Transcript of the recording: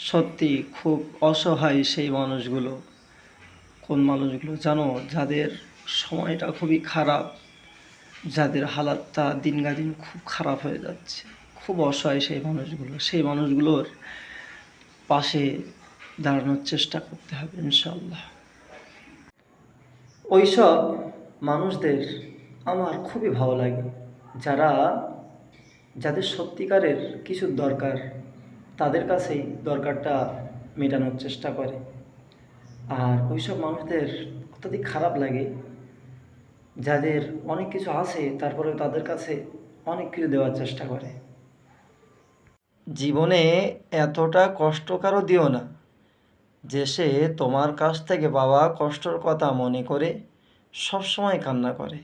সত্যি খুব অসহায় সেই মানুষগুলো। কোন মানুষগুলো জানো? যাদের সময়টা খুবই খারাপ, যাদের হালাতটা দিনগা দিন খুব খারাপ হয়ে যাচ্ছে। খুব অসহায় সেই মানুষগুলো। সেই মানুষগুলোর পাশে দাঁড়ানোর চেষ্টা করতে হবে ইনশাল্লাহ ওইসব মানুষদের আমার খুবই ভালো লাগে। যারা, যাদের সত্যিকারের কিছু দরকার তাদের কাছেই দরকারটা মেটানোর চেষ্টা করে। আর ওইসব মানুষদের অত্যধিক খারাপ লাগে। যাদের অনেক কিছু আছে, তারপরেও তাদের কাছে অনেক কিছু দেওয়ার চেষ্টা করে। জীবনে এতটা কষ্ট কারও দিও না, যে সে তোমার কাছ থেকে বাবা কষ্টর কথা মনে করে সবসময় কান্না করে।